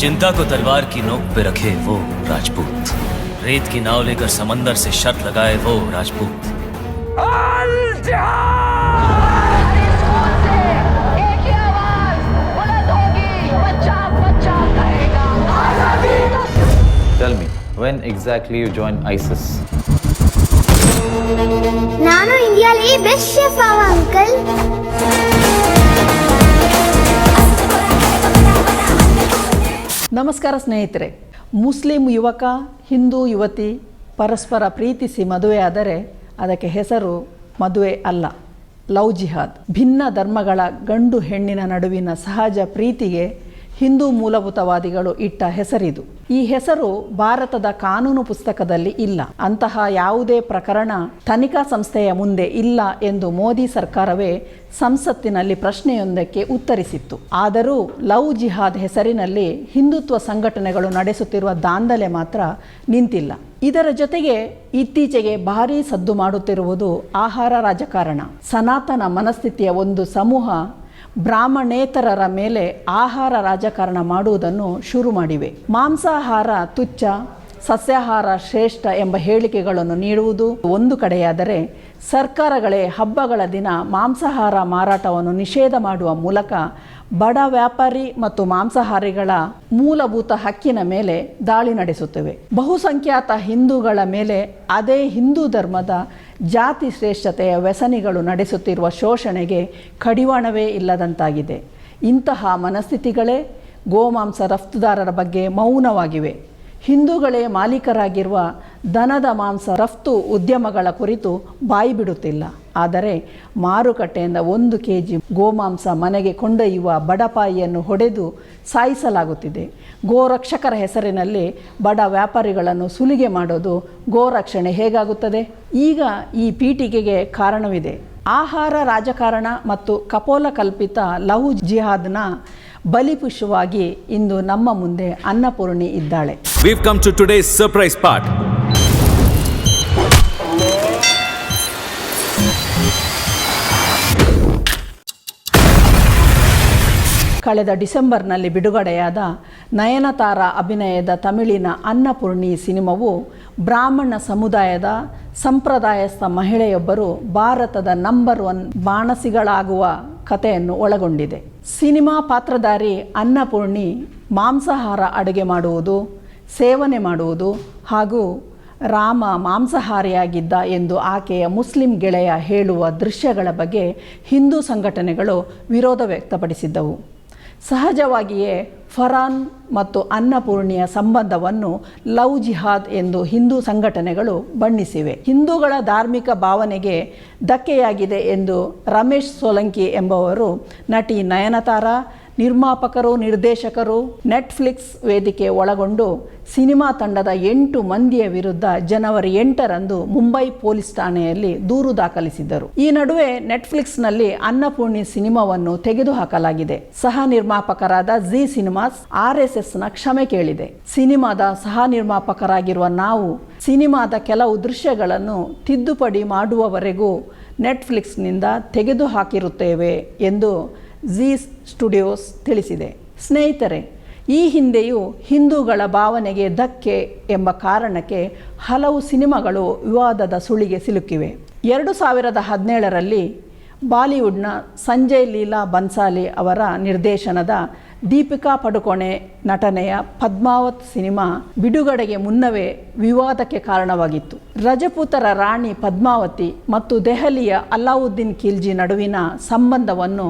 चिंता को तलवार की नोक पे रखे वो राजपूत रेत की नाव लेकर समंदर से शर्त लगाए वो राजपूत एक ही आवाज बुलंद होगी बच्चा बच्चा कहेगा Tell me, when exactly you joined ISIS? ನಾನು ಇಂಡಿಯಾಲಿ ಬೆಸ್ಟ್ ಶೆಫ್ ಅವ ಅಂಕಲ್ ನಮಸ್ಕಾರ ಸ್ನೇಹಿತರೆ. ಮುಸ್ಲಿಂ ಯುವಕ, ಹಿಂದೂ ಯುವತಿ, ಪರಸ್ಪರ ಪ್ರೀತಿಸಿ ಮದುವೆಯಾದರೆ ಅದಕ್ಕೆ ಹೆಸರು ಮದುವೆ ಅಲ್ಲ, ಲವ್ ಜಿಹಾದ್. ಭಿನ್ನ ಧರ್ಮಗಳ ಗಂಡು ಹೆಣ್ಣಿನ ನಡುವಿನ ಸಹಜ ಪ್ರೀತಿಗೆ ಹಿಂದೂ ಮೂಲಭೂತವಾದಿಗಳು ಇಟ್ಟ ಹೆಸರಿದು. ಈ ಹೆಸರು ಭಾರತದ ಕಾನೂನು ಪುಸ್ತಕದಲ್ಲಿ ಇಲ್ಲ. ಅಂತಹ ಯಾವುದೇ ಪ್ರಕರಣ ತನಿಖಾ ಸಂಸ್ಥೆಯ ಮುಂದೆ ಇಲ್ಲ ಎಂದು ಮೋದಿ ಸರ್ಕಾರವೇ ಸಂಸತ್ತಿನಲ್ಲಿ ಪ್ರಶ್ನೆಯೊಂದಕ್ಕೆ ಉತ್ತರಿಸಿತ್ತು. ಆದರೂ ಲವ್ ಜಿಹಾದ್ ಹೆಸರಿನಲ್ಲಿ ಹಿಂದುತ್ವ ಸಂಘಟನೆಗಳು ನಡೆಸುತ್ತಿರುವ ದಾಂಧಲೆ ಮಾತ್ರ ನಿಂತಿಲ್ಲ. ಇದರ ಜೊತೆಗೆ ಇತ್ತೀಚೆಗೆ ಭಾರೀ ಸದ್ದು ಮಾಡುತ್ತಿರುವುದು ಆಹಾರ ರಾಜಕಾರಣ. ಸನಾತನ ಮನಸ್ಥಿತಿಯ ಒಂದು ಸಮೂಹ ಬ್ರಾಹ್ಮಣೇತರರ ಮೇಲೆ ಆಹಾರ ರಾಜಕಾರಣ ಮಾಡುವುದನ್ನು ಶುರು ಮಾಡಿವೆ. ಮಾಂಸಾಹಾರ ತುಚ್ಛ, ಸಸ್ಯಾಹಾರ ಶ್ರೇಷ್ಠ ಎಂಬ ಹೇಳಿಕೆಗಳನ್ನು ನೀಡುವುದು ಒಂದು ಕಡೆಯಾದರೆ ಸರ್ಕಾರಗಳೇ ಹಬ್ಬಗಳ ದಿನ ಮಾಂಸಾಹಾರ ಮಾರಾಟವನ್ನು ನಿಷೇಧ ಮಾಡುವ ಮೂಲಕ ಬಡ ವ್ಯಾಪಾರಿ ಮತ್ತು ಮಾಂಸಾಹಾರಿಗಳ ಮೂಲಭೂತ ಹಕ್ಕಿನ ಮೇಲೆ ದಾಳಿ ನಡೆಸುತ್ತವೆ. ಬಹುಸಂಖ್ಯಾತ ಹಿಂದೂಗಳ ಮೇಲೆ ಅದೇ ಹಿಂದೂ ಧರ್ಮದ ಜಾತಿ ಶ್ರೇಷ್ಠತೆಯ ವ್ಯಸನಿಗಳು ನಡೆಸುತ್ತಿರುವ ಶೋಷಣೆಗೆ ಕಡಿವಾಣವೇ ಇಲ್ಲದಂತಾಗಿದೆ. ಇಂತಹ ಮನಸ್ಥಿತಿಗಳೇ ಗೋಮಾಂಸ ರಫ್ತುದಾರರ ಬಗ್ಗೆ ಮೌನವಾಗಿವೆ. ಹಿಂದೂಗಳೇ ಮಾಲೀಕರಾಗಿರುವ ದನದ ಮಾಂಸ ರಫ್ತು ಉದ್ಯಮಗಳ ಕುರಿತು ಬಾಯಿ ಬಿಡುತ್ತಿಲ್ಲ. ಆದರೆ ಮಾರುಕಟ್ಟೆಯಿಂದ ಒಂದು ಕೆ ಜಿ ಗೋಮಾಂಸ ಮನೆಗೆ ಕೊಂಡೊಯ್ಯುವ ಬಡಪಾಯಿಯನ್ನು ಹೊಡೆದು ಸಾಯಿಸಲಾಗುತ್ತಿದೆ. ಗೋರಕ್ಷಕರ ಹೆಸರಿನಲ್ಲಿ ಬಡ ವ್ಯಾಪಾರಿಗಳನ್ನು ಸುಲಿಗೆ ಮಾಡೋದು ಗೋರಕ್ಷಣೆ ಹೇಗಾಗುತ್ತದೆ? ಈಗ ಈ ಪೀಠಿಕೆಗೆ ಕಾರಣವಿದೆ. ಆಹಾರ ರಾಜಕಾರಣ ಮತ್ತು ಕಪೋಲ ಕಲ್ಪಿತ ಲವ್ ಜಿಹಾದ್ನ ಬಲಿಪುಷ್ಯವಾಗಿ ಇಂದು ನಮ್ಮ ಮುಂದೆ ಅನ್ನಪೂರ್ಣಿ ಇದ್ದಾಳೆ. Come to today's ಕಳೆದ ಡಿಸೆಂಬರ್ನಲ್ಲಿ ಬಿಡುಗಡೆಯಾದ ನಯನತಾರ ಅಭಿನಯದ ತಮಿಳಿನ ಅನ್ನಪೂರ್ಣಿ ಸಿನಿಮಾವು ಬ್ರಾಹ್ಮಣ ಸಮುದಾಯದ ಸಂಪ್ರದಾಯಸ್ಥ ಮಹಿಳೆಯೊಬ್ಬರು ಭಾರತದ ನಂಬರ್ ಒನ್ ಬಾಣಸಿಗಳಾಗುವ ಕಥೆಯನ್ನು ಒಳಗೊಂಡಿದೆ. ಸಿನಿಮಾ ಪಾತ್ರಧಾರಿ ಅನ್ನಪೂರ್ಣಿ ಮಾಂಸಾಹಾರ ಅಡುಗೆ ಮಾಡುವುದು, ಸೇವನೆ ಮಾಡುವುದು ಹಾಗೂ ರಾಮ ಮಾಂಸಾಹಾರಿಯಾಗಿದ್ದ ಎಂದು ಆಕೆಯ ಮುಸ್ಲಿಂ ಗೆಳೆಯ ಹೇಳುವ ದೃಶ್ಯಗಳ ಬಗ್ಗೆ ಹಿಂದೂ ಸಂಘಟನೆಗಳು ವಿರೋಧ ವ್ಯಕ್ತಪಡಿಸಿದ್ದವು. ಸಹಜವಾಗಿಯೇ ಫರಾನ್ ಮತ್ತು ಅನ್ನಪೂರ್ಣಿಯ ಸಂಬಂಧವನ್ನು ಲವ್ ಜಿಹಾದ್ ಎಂದು ಹಿಂದೂ ಸಂಘಟನೆಗಳು ಬಣ್ಣಿಸಿವೆ. ಹಿಂದೂಗಳ ಧಾರ್ಮಿಕ ಭಾವನೆಗೆ ಧಕ್ಕೆಯಾಗಿದೆ ಎಂದು ರಮೇಶ್ ಸೋಲಂಕಿ ಎಂಬುವರು ನಟಿ ನಯನತಾರ ನಿರ್ಮಾಪಕರು, ನಿರ್ದೇಶಕರು ನೆಟ್ಫ್ಲಿಕ್ಸ್ ವೇದಿಕೆ ಒಳಗೊಂಡು ಸಿನಿಮಾ ತಂಡದ ಎಂಟು ಮಂದಿಯ ವಿರುದ್ಧ ಜನವರಿ ಎಂಟರಂದು ಮುಂಬೈ ಪೊಲೀಸ್ ಠಾಣೆಯಲ್ಲಿ ದೂರು ದಾಖಲಿಸಿದ್ದರು. ಈ ನಡುವೆ ನೆಟ್ಫ್ಲಿಕ್ಸ್ನಲ್ಲಿ ಅನ್ನಪೂರ್ಣಿ ಸಿನಿಮಾವನ್ನು ತೆಗೆದುಹಾಕಲಾಗಿದೆ. ಸಹ ನಿರ್ಮಾಪಕರಾದ ಜಿ ಸಿನಿಮಾಸ್ ಆರ್ ಎಸ್ ಎಸ್ನ ಕ್ಷಮೆ ಕೇಳಿದೆ. ಸಿನಿಮಾದ ಸಹ ನಿರ್ಮಾಪಕರಾಗಿರುವ ನಾವು ಸಿನಿಮಾದ ಕೆಲವು ದೃಶ್ಯಗಳನ್ನು ತಿದ್ದುಪಡಿ ಮಾಡುವವರೆಗೂ ನೆಟ್ಫ್ಲಿಕ್ಸ್ನಿಂದ ತೆಗೆದುಹಾಕಿರುತ್ತೇವೆ ಎಂದು ಜಿ ಸ್ಟುಡಿಯೋಸ್ ತಿಳಿಸಿದೆ. ಸ್ನೇಹಿತರೆ, ಈ ಹಿಂದೆಯೂ ಹಿಂದೂಗಳ ಭಾವನೆಗೆ ಧಕ್ಕೆ ಎಂಬ ಕಾರಣಕ್ಕೆ ಹಲವು ಸಿನಿಮಾಗಳು ವಿವಾದದ ಸುಳಿಗೆ ಸಿಲುಕಿವೆ. ಎರಡು ಸಾವಿರದ ಹದಿನೇಳರಲ್ಲಿ ಬಾಲಿವುಡ್ನ ಸಂಜಯ್ ಲೀಲಾ ಬನ್ಸಾಲಿ ಅವರ ನಿರ್ದೇಶನದ ದೀಪಿಕಾ ಪಡುಕೋಣೆ ನಟನೆಯ ಪದ್ಮಾವತ್ ಸಿನಿಮಾ ಬಿಡುಗಡೆಗೆ ಮುನ್ನವೇ ವಿವಾದಕ್ಕೆ ಕಾರಣವಾಗಿತ್ತು. ರಜಪೂತರ ರಾಣಿ ಪದ್ಮಾವತಿ ಮತ್ತು ದೆಹಲಿಯ ಅಲ್ಲಾವುದ್ದೀನ್ ಖಿಲ್ಜಿ ನಡುವಿನ ಸಂಬಂಧವನ್ನು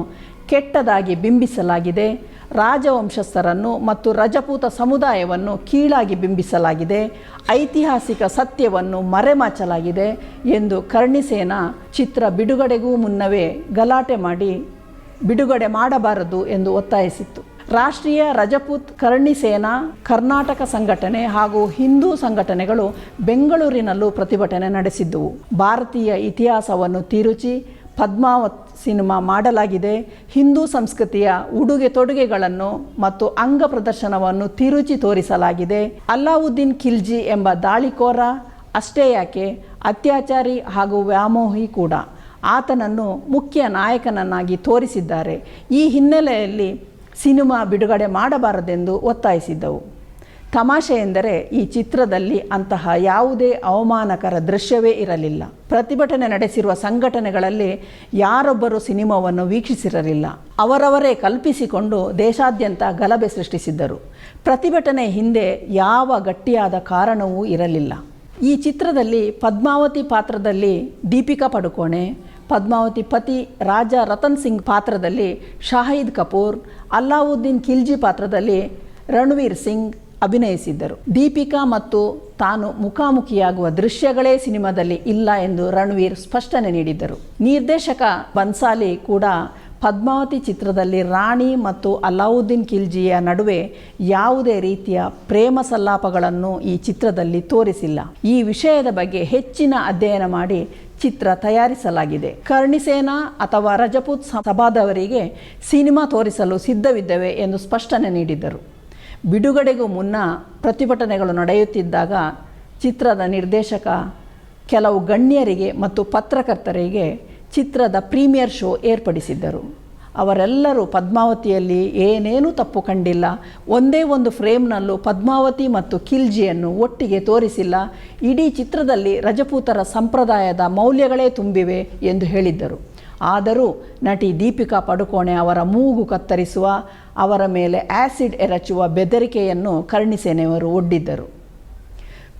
ಕೆಟ್ಟದಾಗಿ ಬಿಂಬಿಸಲಾಗಿದೆ. ರಾಜವಂಶಸ್ಥರನ್ನು ಮತ್ತು ರಜಪೂತ ಸಮುದಾಯವನ್ನು ಕೀಳಾಗಿ ಬಿಂಬಿಸಲಾಗಿದೆ. ಐತಿಹಾಸಿಕ ಸತ್ಯವನ್ನು ಮರೆಮಾಚಲಾಗಿದೆ ಎಂದು ಕರ್ಣಿಸೇನ ಚಿತ್ರ ಬಿಡುಗಡೆಗೂ ಮುನ್ನವೇ ಗಲಾಟೆ ಮಾಡಿ ಬಿಡುಗಡೆ ಮಾಡಬಾರದು ಎಂದು ಒತ್ತಾಯಿಸಿತ್ತು. ರಾಷ್ಟ್ರೀಯ ರಜಪೂತ್ ಕರ್ಣಿಸೇನಾ, ಕರ್ನಾಟಕ ಸಂಘಟನೆ ಹಾಗೂ ಹಿಂದೂ ಸಂಘಟನೆಗಳು ಬೆಂಗಳೂರಿನಲ್ಲೂ ಪ್ರತಿಭಟನೆ ನಡೆಸಿದ್ದವು. ಭಾರತೀಯ ಇತಿಹಾಸವನ್ನು ತಿರುಚಿ ಪದ್ಮಾವತ್ ಸಿನಿಮಾ ಮಾಡಲಾಗಿದೆ. ಹಿಂದೂ ಸಂಸ್ಕೃತಿಯ ಉಡುಗೆ ತೊಡುಗೆಗಳನ್ನು ಮತ್ತು ಅಂಗ ಪ್ರದರ್ಶನವನ್ನು ತಿರುಚಿ ತೋರಿಸಲಾಗಿದೆ. ಅಲ್ಲಾವುದ್ದೀನ್ ಖಿಲ್ಜಿ ಎಂಬ ದಾಳಿಕೋರ, ಅಷ್ಟೇ ಯಾಕೆ, ಅತ್ಯಾಚಾರಿ ಹಾಗೂ ವ್ಯಾಮೋಹಿ ಕೂಡ. ಆತನನ್ನು ಮುಖ್ಯ ನಾಯಕನನ್ನಾಗಿ ತೋರಿಸಿದ್ದಾರೆ. ಈ ಹಿನ್ನೆಲೆಯಲ್ಲಿ ಸಿನಿಮಾ ಬಿಡುಗಡೆ ಮಾಡಬಾರದೆಂದು ಒತ್ತಾಯಿಸಿದ್ದವು. ತಮಾಷೆ ಎಂದರೆ ಈ ಚಿತ್ರದಲ್ಲಿ ಅಂತಹ ಯಾವುದೇ ಅವಮಾನಕರ ದೃಶ್ಯವೇ ಇರಲಿಲ್ಲ. ಪ್ರತಿಭಟನೆ ನಡೆಸಿರುವ ಸಂಘಟನೆಗಳಲ್ಲಿ ಯಾರೊಬ್ಬರು ಸಿನಿಮಾವನ್ನು ವೀಕ್ಷಿಸಿರಲಿಲ್ಲ. ಅವರವರೇ ಕಲ್ಪಿಸಿಕೊಂಡು ದೇಶಾದ್ಯಂತ ಗಲಭೆ ಸೃಷ್ಟಿಸಿದ್ದರು. ಪ್ರತಿಭಟನೆ ಹಿಂದೆ ಯಾವ ಗಟ್ಟಿಯಾದ ಕಾರಣವೂ ಇರಲಿಲ್ಲ. ಈ ಚಿತ್ರದಲ್ಲಿ ಪದ್ಮಾವತಿ ಪಾತ್ರದಲ್ಲಿ ದೀಪಿಕಾ ಪಡುಕೋಣೆ, ಪದ್ಮಾವತಿ ಪತಿ ರಾಜ ರತನ್ ಸಿಂಗ್ ಪಾತ್ರದಲ್ಲಿ ಶಾಹಿದ್ ಕಪೂರ್, ಅಲ್ಲಾವುದ್ದೀನ್ ಖಿಲ್ಜಿ ಪಾತ್ರದಲ್ಲಿ ರಣವೀರ್ ಸಿಂಗ್ ಅಭಿನಯಿಸಿದ್ದರು. ದೀಪಿಕಾ ಮತ್ತು ತಾನು ಮುಖಾಮುಖಿಯಾಗುವ ದೃಶ್ಯಗಳೇ ಸಿನಿಮಾದಲ್ಲಿ ಇಲ್ಲ ಎಂದು ರಣವೀರ್ ಸ್ಪಷ್ಟನೆ ನೀಡಿದ್ದರು. ನಿರ್ದೇಶಕ ಬನ್ಸಾಲಿ ಕೂಡ ಪದ್ಮಾವತಿ ಚಿತ್ರದಲ್ಲಿ ರಾಣಿ ಮತ್ತು ಅಲಾವುದ್ದೀನ್ ಖಿಲ್ಜಿಯ ನಡುವೆ ಯಾವುದೇ ರೀತಿಯ ಪ್ರೇಮ ಸಲ್ಲಾಪಗಳನ್ನು ಈ ಚಿತ್ರದಲ್ಲಿ ತೋರಿಸಿಲ್ಲ. ಈ ವಿಷಯದ ಬಗ್ಗೆ ಹೆಚ್ಚಿನ ಅಧ್ಯಯನ ಮಾಡಿ ಚಿತ್ರ ತಯಾರಿಸಲಾಗಿದೆ. ಕರ್ಣಿಸೇನಾ ಅಥವಾ ರಜಪೂತ್ ಸಭಾದವರಿಗೆ ಸಿನಿಮಾ ತೋರಿಸಲು ಸಿದ್ಧವಿದ್ದೇವೆ ಎಂದು ಸ್ಪಷ್ಟನೆ ನೀಡಿದ್ದರು. ಬಿಡುಗಡೆಗೂ ಮುನ್ನ ಪ್ರತಿಭಟನೆಗಳು ನಡೆಯುತ್ತಿದ್ದಾಗ ಚಿತ್ರದ ನಿರ್ದೇಶಕ, ಕೆಲವು ಗಣ್ಯರಿಗೆ ಮತ್ತು ಪತ್ರಕರ್ತರಿಗೆ ಚಿತ್ರದ ಪ್ರೀಮಿಯರ್ ಶೋ ಏರ್ಪಡಿಸಿದ್ದರು. ಅವರೆಲ್ಲರೂ ಪದ್ಮಾವತಿಯಲ್ಲಿ ಏನೇನೂ ತಪ್ಪು ಕಂಡಿಲ್ಲ. ಒಂದೇ ಒಂದು ಫ್ರೇಮ್ನಲ್ಲೂ ಪದ್ಮಾವತಿ ಮತ್ತು ಖಿಲ್ಜಿಯನ್ನು ಒಟ್ಟಿಗೆ ತೋರಿಸಿಲ್ಲ. ಇಡೀ ಚಿತ್ರದಲ್ಲಿ ರಜಪೂತರ ಸಂಪ್ರದಾಯದ ಮೌಲ್ಯಗಳೇ ತುಂಬಿವೆ ಎಂದು ಹೇಳಿದ್ದರು. ಆದರೂ ನಟಿ ದೀಪಿಕಾ ಪಡುಕೋಣೆ ಅವರ ಮೂಗು ಕತ್ತರಿಸುವ, ಅವರ ಮೇಲೆ ಆ್ಯಸಿಡ್ ಎರಚುವ ಬೆದರಿಕೆಯನ್ನು ಕರ್ಣಿಸೇನೆಯವರು ಒಡ್ಡಿದ್ದರು.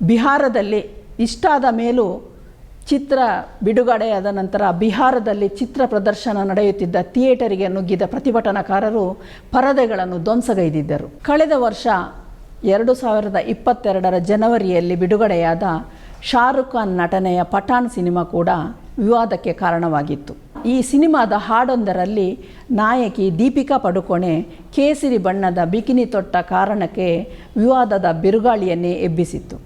ಬಿಹಾರದಲ್ಲಿ ಇಷ್ಟಾದ ಮೇಲೂ ಚಿತ್ರ ಬಿಡುಗಡೆಯಾದ ನಂತರ ಬಿಹಾರದಲ್ಲಿ ಚಿತ್ರ ಪ್ರದರ್ಶನ ನಡೆಯುತ್ತಿದ್ದ ಥಿಯೇಟರಿಗೆ ನುಗ್ಗಿದ ಪ್ರತಿಭಟನಾಕಾರರು ಪರದೆಗಳನ್ನು ಧ್ವಂಸಗೈದಿದ್ದರು. ಕಳೆದ ವರ್ಷ ಎರಡು ಸಾವಿರದ ಇಪ್ಪತ್ತೆರಡರ ಜನವರಿಯಲ್ಲಿ ಬಿಡುಗಡೆಯಾದ ಶಾರುಖ್ ಖಾನ್ ನಟನೆಯ ಪಠಾಣ್ ಸಿನಿಮಾ ಕೂಡ ವಿವಾದಕ್ಕೆ ಕಾರಣವಾಗಿತ್ತು. ಈ ಸಿನಿಮಾದ ಹಾಡೊಂದರಲ್ಲಿ ನಾಯಕಿ ದೀಪಿಕಾ ಪಡುಕೋಣೆ ಕೇಸರಿ ಬಣ್ಣದ ಬಿಕಿನಿ ತೊಟ್ಟ ಕಾರಣಕ್ಕೆ ವಿವಾದದ ಬಿರುಗಾಳಿಯನ್ನೇ ಎಬ್ಬಿಸಿತ್ತು.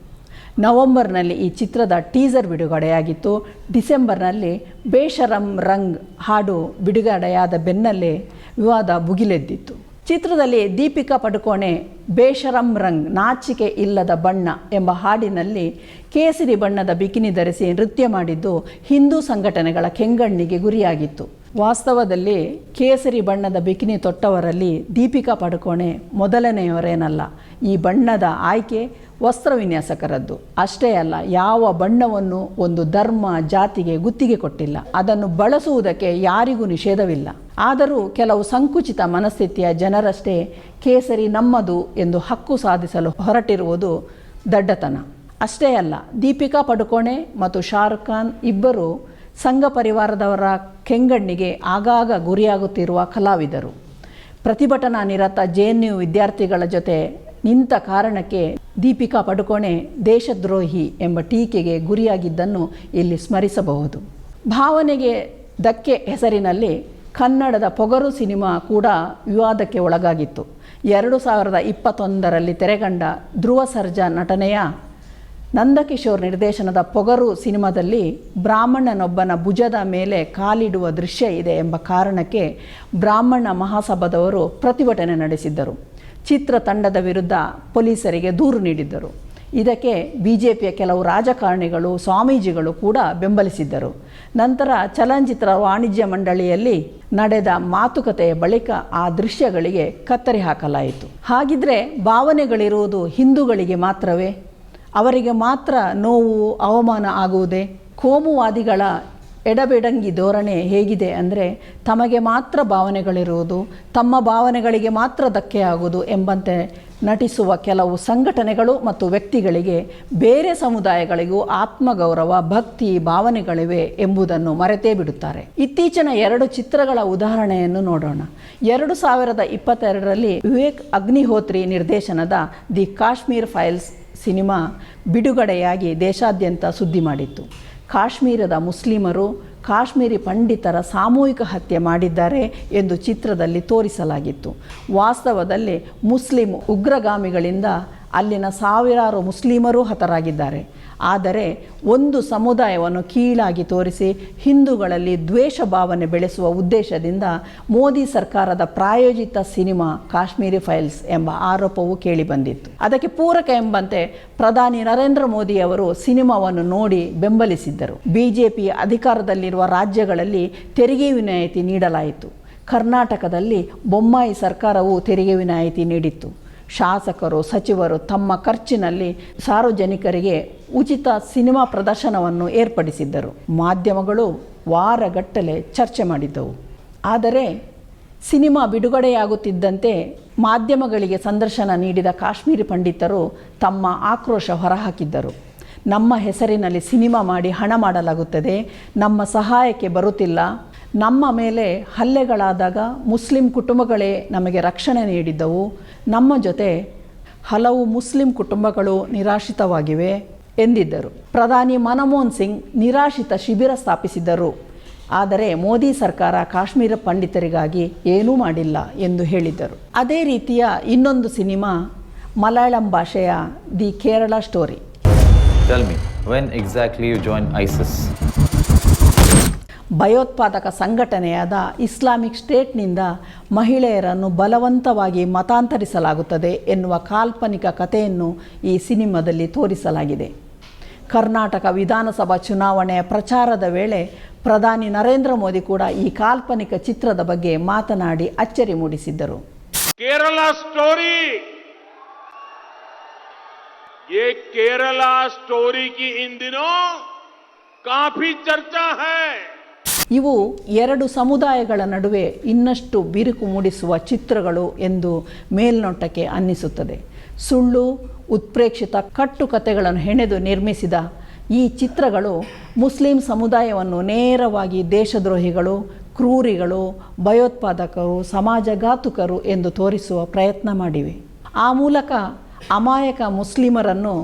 ನವೆಂಬರ್ನಲ್ಲಿ ಈ ಚಿತ್ರದ ಟೀಸರ್ ಬಿಡುಗಡೆಯಾಗಿತ್ತು. ಡಿಸೆಂಬರ್ನಲ್ಲಿ ಬೇಷರಂ ರಂಗ್ ಹಾಡು ಬಿಡುಗಡೆಯಾದ ಬೆನ್ನಲ್ಲೇ ವಿವಾದ ಭುಗಿಲೆದ್ದಿತ್ತು. ಚಿತ್ರದಲ್ಲಿ ದೀಪಿಕಾ ಪಡುಕೋಣೆ, ಬೇಷರಂ ರಂಗ್, ನಾಚಿಕೆ ಇಲ್ಲದ ಬಣ್ಣ ಎಂಬ ಹಾಡಿನಲ್ಲಿ ಕೇಸರಿ ಬಣ್ಣದ ಬಿಕಿನಿ ಧರಿಸಿ ನೃತ್ಯ ಮಾಡಿದ್ದು ಹಿಂದೂ ಸಂಘಟನೆಗಳ ಕೆಂಗಣ್ಣಿಗೆ ಗುರಿಯಾಗಿತ್ತು. ವಾಸ್ತವದಲ್ಲಿ ಕೇಸರಿ ಬಣ್ಣದ ಬಿಕಿನಿ ತೊಟ್ಟವರಲ್ಲಿ ದೀಪಿಕಾ ಪಡುಕೋಣೆ ಮೊದಲನೆಯವರೇನಲ್ಲ, ಈ ಬಣ್ಣದ ಆಯ್ಕೆ ವಸ್ತ್ರ ವಿನ್ಯಾಸಕರದ್ದು ಅಷ್ಟೇ ಅಲ್ಲ, ಯಾವ ಬಣ್ಣವನ್ನು ಒಂದು ಧರ್ಮ, ಜಾತಿಗೆ ಗುತ್ತಿಗೆ ಕೊಟ್ಟಿಲ್ಲ. ಅದನ್ನು ಬಳಸುವುದಕ್ಕೆ ಯಾರಿಗೂ ನಿಷೇಧವಿಲ್ಲ. ಆದರೂ ಕೆಲವು ಸಂಕುಚಿತ ಮನಸ್ಥಿತಿಯ ಜನರಷ್ಟೇ ಕೇಸರಿ ನಮ್ಮದು ಎಂದು ಹಕ್ಕು ಸಾಧಿಸಲು ಹೊರಟಿರುವುದು ದಡ್ಡತನ. ಅಷ್ಟೇ ಅಲ್ಲ, ದೀಪಿಕಾ ಪಡುಕೋಣೆ ಮತ್ತು ಶಾರುಖ್ ಖಾನ್ ಇಬ್ಬರು ಸಂಘ ಪರಿವಾರದವರ ಕೆಂಗಣ್ಣಿಗೆ ಆಗಾಗ ಗುರಿಯಾಗುತ್ತಿರುವ ಕಲಾವಿದರು. ಪ್ರತಿಭಟನಾ ನಿರತ ಜೆ ಎನ್ ಯು ವಿದ್ಯಾರ್ಥಿಗಳ ಜೊತೆ ನಿಂತ ಕಾರಣಕ್ಕೆ ದೀಪಿಕಾ ಪಡುಕೋಣೆ ದೇಶದ್ರೋಹಿ ಎಂಬ ಟೀಕೆಗೆ ಗುರಿಯಾಗಿದ್ದನ್ನು ಇಲ್ಲಿ ಸ್ಮರಿಸಬಹುದು. ಭಾವನೆಗೆ ಧಕ್ಕೆ ಹೆಸರಿನಲ್ಲಿ ಕನ್ನಡದ ಪೊಗರು ಸಿನಿಮಾ ಕೂಡ ವಿವಾದಕ್ಕೆ ಒಳಗಾಗಿತ್ತು. ಎರಡು ಸಾವಿರದ ಇಪ್ಪತ್ತೊಂದರಲ್ಲಿ ತೆರೆಗಂಡ ಧ್ರುವ ಸರ್ಜಾ ನಟನೆಯ ನಂದಕಿಶೋರ್ ನಿರ್ದೇಶನದ ಪೊಗರು ಸಿನಿಮಾದಲ್ಲಿ ಬ್ರಾಹ್ಮಣನೊಬ್ಬನ ಭುಜದ ಮೇಲೆ ಕಾಲಿಡುವ ದೃಶ್ಯ ಇದೆ ಎಂಬ ಕಾರಣಕ್ಕೆ ಬ್ರಾಹ್ಮಣ ಮಹಾಸಭಾದವರು ಪ್ರತಿಭಟನೆ ನಡೆಸಿದ್ದರು. ಚಿತ್ರತಂಡದ ವಿರುದ್ಧ ಪೊಲೀಸರಿಗೆ ದೂರು ನೀಡಿದ್ದರು. ಇದಕ್ಕೆ ಬಿ ಜೆ ಪಿಯ ಕೆಲವು ರಾಜಕಾರಣಿಗಳು, ಸ್ವಾಮೀಜಿಗಳು ಕೂಡ ಬೆಂಬಲಿಸಿದ್ದರು. ನಂತರ ಚಲನಚಿತ್ರ ವಾಣಿಜ್ಯ ಮಂಡಳಿಯಲ್ಲಿ ನಡೆದ ಮಾತುಕತೆಯ ಬಳಿಕ ಆ ದೃಶ್ಯಗಳಿಗೆ ಕತ್ತರಿ ಹಾಕಲಾಯಿತು. ಹಾಗಿದ್ರೆ ಭಾವನೆಗಳಿರುವುದು ಹಿಂದೂಗಳಿಗೆ ಮಾತ್ರವೇ? ಅವರಿಗೆ ಮಾತ್ರ ನೋವು, ಅವಮಾನ ಆಗುವುದೇ? ಕೋಮುವಾದಿಗಳ ಎಡಬೆಡಂಗಿ ಧೋರಣೆ ಹೇಗಿದೆ ಅಂದರೆ ತಮಗೆ ಮಾತ್ರ ಭಾವನೆಗಳಿರುವುದು, ತಮ್ಮ ಭಾವನೆಗಳಿಗೆ ಮಾತ್ರ ಧಕ್ಕೆ ಆಗುವುದು ಎಂಬಂತೆ ನಟಿಸುವ ಕೆಲವು ಸಂಘಟನೆಗಳು ಮತ್ತು ವ್ಯಕ್ತಿಗಳಿಗೆ ಬೇರೆ ಸಮುದಾಯಗಳಿಗೂ ಆತ್ಮಗೌರವ, ಭಕ್ತಿ, ಭಾವನೆಗಳಿವೆ ಎಂಬುದನ್ನು ಮರೆತೇ ಬಿಡುತ್ತಾರೆ. ಇತ್ತೀಚಿನ ಎರಡು ಚಿತ್ರಗಳ ಉದಾಹರಣೆಯನ್ನು ನೋಡೋಣ. ಎರಡು ಸಾವಿರದ ಇಪ್ಪತ್ತೆರಡರಲ್ಲಿ ವಿವೇಕ್ ಅಗ್ನಿಹೋತ್ರಿ ನಿರ್ದೇಶನದ ದಿ ಕಾಶ್ಮೀರ್ ಫೈಲ್ಸ್ ಸಿನಿಮಾ ಬಿಡುಗಡೆಯಾಗಿ ದೇಶಾದ್ಯಂತ ಸುದ್ದಿ ಮಾಡಿತ್ತು. ಕಾಶ್ಮೀರದ ಮುಸ್ಲಿಮರು ಕಾಶ್ಮೀರಿ ಪಂಡಿತರ ಸಾಮೂಹಿಕ ಹತ್ಯೆ ಮಾಡಿದ್ದಾರೆ ಎಂದು ಚಿತ್ರದಲ್ಲಿ ತೋರಿಸಲಾಗಿತ್ತು. ವಾಸ್ತವದಲ್ಲಿ ಮುಸ್ಲಿಂ ಉಗ್ರಗಾಮಿಗಳಿಂದ ಅಲ್ಲಿನ ಸಾವಿರಾರು ಮುಸ್ಲಿಮರು ಹತರಾಗಿದ್ದಾರೆ. ಆದರೆ ಒಂದು ಸಮುದಾಯವನ್ನು ಕೀಳಾಗಿ ತೋರಿಸಿ ಹಿಂದೂಗಳಲ್ಲಿ ದ್ವೇಷ ಭಾವನೆ ಬೆಳೆಸುವ ಉದ್ದೇಶದಿಂದ ಮೋದಿ ಸರ್ಕಾರದ ಪ್ರಾಯೋಜಿತ ಸಿನಿಮಾ ಕಾಶ್ಮೀರಿ ಫೈಲ್ಸ್ ಎಂಬ ಆರೋಪವು ಕೇಳಿಬಂದಿತ್ತು ಅದಕ್ಕೆ ಪೂರಕ ಎಂಬಂತೆ ಪ್ರಧಾನಿ ನರೇಂದ್ರ ಮೋದಿ ಅವರು ಸಿನಿಮಾವನ್ನು ನೋಡಿ ಬೆಂಬಲಿಸಿದ್ದರು. ಬಿಜೆಪಿ ಅಧಿಕಾರದಲ್ಲಿರುವ ರಾಜ್ಯಗಳಲ್ಲಿ ತೆರಿಗೆ ವಿನಾಯಿತಿ ನೀಡಲಾಯಿತು. ಕರ್ನಾಟಕದಲ್ಲಿ ಬೊಮ್ಮಾಯಿ ಸರ್ಕಾರವು ತೆರಿಗೆ ವಿನಾಯಿತಿ ನೀಡಿತ್ತು. ಶಾಸಕರು, ಸಚಿವರು ತಮ್ಮ ಖರ್ಚಿನಲ್ಲಿ ಸಾರ್ವಜನಿಕರಿಗೆ ಉಚಿತ ಸಿನಿಮಾ ಪ್ರದರ್ಶನವನ್ನು ಏರ್ಪಡಿಸಿದ್ದರು. ಮಾಧ್ಯಮಗಳು ವಾರಗಟ್ಟಲೆ ಚರ್ಚೆ ಮಾಡಿದ್ದವು. ಆದರೆ ಸಿನಿಮಾ ಬಿಡುಗಡೆಯಾಗುತ್ತಿದ್ದಂತೆ ಮಾಧ್ಯಮಗಳಿಗೆ ಸಂದರ್ಶನ ನೀಡಿದ ಕಾಶ್ಮೀರಿ ಪಂಡಿತರು ತಮ್ಮ ಆಕ್ರೋಶ ಹೊರಹಾಕಿದ್ದರು. ನಮ್ಮ ಹೆಸರಿನಲ್ಲಿ ಸಿನಿಮಾ ಮಾಡಿ ಹಣ ಮಾಡಲಾಗುತ್ತದೆ, ನಮ್ಮ ಸಹಾಯಕ್ಕೆ ಬರುತ್ತಿಲ್ಲ ನಮ್ಮ ಮೇಲೆ ಹಲ್ಲೆಗಳಾದಾಗ ಮುಸ್ಲಿಂ ಕುಟುಂಬಗಳೇ ನಮಗೆ ರಕ್ಷಣೆ ನೀಡಿದ್ದವು. ನಮ್ಮ ಜೊತೆ ಹಲವು ಮುಸ್ಲಿಂ ಕುಟುಂಬಗಳು ನಿರಾಶ್ರಿತವಾಗಿವೆ ಎಂದಿದ್ದರು. ಪ್ರಧಾನಿ ಮನಮೋಹನ್ ಸಿಂಗ್ ನಿರಾಶ್ರಿತ ಶಿಬಿರ ಸ್ಥಾಪಿಸಿದ್ದರು. ಆದರೆ ಮೋದಿ ಸರ್ಕಾರ ಕಾಶ್ಮೀರ ಪಂಡಿತರಿಗಾಗಿ ಏನೂ ಮಾಡಿಲ್ಲ ಎಂದು ಹೇಳಿದ್ದರು. ಅದೇ ರೀತಿಯ ಇನ್ನೊಂದು ಸಿನಿಮಾ ಮಲಯಾಳಂ ಭಾಷೆಯ the Kerala story. Tell me when exactly you join ISIS? ಭಯೋತ್ಪಾದಕ ಸಂಘಟನೆಯಾದ ಇಸ್ಲಾಮಿಕ್ ಸ್ಟೇಟ್ನಿಂದ ಮಹಿಳೆಯರನ್ನು ಬಲವಂತವಾಗಿ ಮತಾಂತರಿಸಲಾಗುತ್ತದೆ ಎನ್ನುವ ಕಾಲ್ಪನಿಕ ಕಥೆಯನ್ನು ಈ ಸಿನಿಮಾದಲ್ಲಿ ತೋರಿಸಲಾಗಿದೆ ಕರ್ನಾಟಕ ವಿಧಾನಸಭಾ ಚುನಾವಣೆಯ ಪ್ರಚಾರದ ವೇಳೆ ಪ್ರಧಾನಿ ನರೇಂದ್ರ ಮೋದಿ ಕೂಡ ಈ ಕಾಲ್ಪನಿಕ ಚಿತ್ರದ ಬಗ್ಗೆ ಮಾತನಾಡಿ ಅಚ್ಚರಿ ಮೂಡಿಸಿದ್ದರು केरला स्टोरी ये केरला स्टोरी की इन दिनों काफी चर्चा है ಇವು ಎರಡು ಸಮುದಾಯಗಳ ನಡುವೆ ಇನ್ನಷ್ಟು ಬಿರುಕು ಮೂಡಿಸುವ ಚಿತ್ರಗಳು ಎಂದು ಮೇಲ್ನೋಟಕ್ಕೆ ಅನ್ನಿಸುತ್ತದೆ. ಸುಳ್ಳು, ಉತ್ಪ್ರೇಕ್ಷಿತ ಕಟ್ಟುಕತೆಗಳನ್ನು ಹೆಣೆದು ನಿರ್ಮಿಸಿದ ಈ ಚಿತ್ರಗಳು ಮುಸ್ಲಿಂ ಸಮುದಾಯವನ್ನು ನೇರವಾಗಿ ದೇಶದ್ರೋಹಿಗಳು, ಕ್ರೂರಿಗಳು, ಭಯೋತ್ಪಾದಕರು, ಸಮಾಜಘಾತುಕರು ಎಂದು ತೋರಿಸುವ ಪ್ರಯತ್ನ ಮಾಡಿವೆ. ಆ ಮೂಲಕ ಅಮಾಯಕ ಮುಸ್ಲಿಮರನ್ನು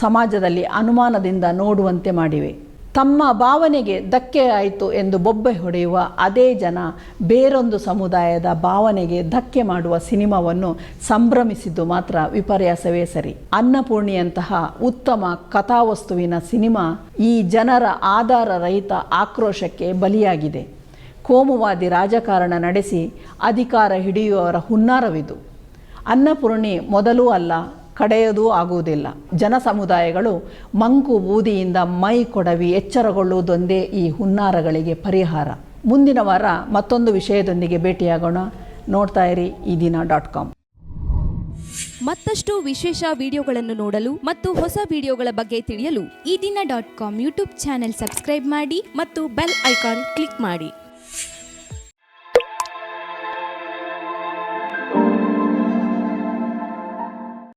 ಸಮಾಜದಲ್ಲಿ ಅನುಮಾನದಿಂದ ನೋಡುವಂತೆ ಮಾಡಿವೆ. ತಮ್ಮ ಭಾವನೆಗೆ ಧಕ್ಕೆ ಆಯಿತು ಎಂದು ಬೊಬ್ಬೆ ಹೊಡೆಯುವ ಅದೇ ಜನ ಬೇರೊಂದು ಸಮುದಾಯದ ಭಾವನೆಗೆ ಧಕ್ಕೆ ಮಾಡುವ ಸಿನಿಮಾವನ್ನು ಸಂಭ್ರಮಿಸಿದ್ದು ಮಾತ್ರ ವಿಪರ್ಯಾಸವೇ ಸರಿ. ಅನ್ನಪೂರ್ಣಿಯಂತಹ ಉತ್ತಮ ಕಥಾವಸ್ತುವಿನ ಸಿನಿಮಾ ಈ ಜನರ ಆಧಾರ ರಹಿತ ಆಕ್ರೋಶಕ್ಕೆ ಬಲಿಯಾಗಿದೆ. ಕೋಮುವಾದಿ ರಾಜಕಾರಣ ನಡೆಸಿ ಅಧಿಕಾರ ಹಿಡಿಯುವವರ ಹುನ್ನಾರವಿದು. ಅನ್ನಪೂರ್ಣಿ ಮೊದಲೂ ಅಲ್ಲ ಕಡೆಯದೂ ಆಗುವುದಿಲ್ಲ. ಜನ ಸಮುದಾಯಗಳು ಮಂಕು ಬೂದಿಯಿಂದ ಮೈ ಕೊಡವಿ ಎಚ್ಚರಗೊಳ್ಳುವುದೊಂದೇ ಈ ಹುನ್ನಾರಗಳಿಗೆ ಪರಿಹಾರ. ಮುಂದಿನ ವಾರ ಮತ್ತೊಂದು ವಿಷಯದೊಂದಿಗೆ ಭೇಟಿಯಾಗೋಣ. ನೋಡ್ತಾ ಇರಿ ಈ ದಿನ ಡಾಟ್ ಕಾಮ್. ಮತ್ತಷ್ಟು ವಿಶೇಷ ವಿಡಿಯೋಗಳನ್ನು ನೋಡಲು ಮತ್ತು ಹೊಸ ವಿಡಿಯೋಗಳ ಬಗ್ಗೆ ತಿಳಿಯಲು Ee Dina dot com YouTube channel subscribe ಮಾಡಿ ಮತ್ತು ಬೆಲ್ ಐಕಾನ್ ಕ್ಲಿಕ್ ಮಾಡಿ.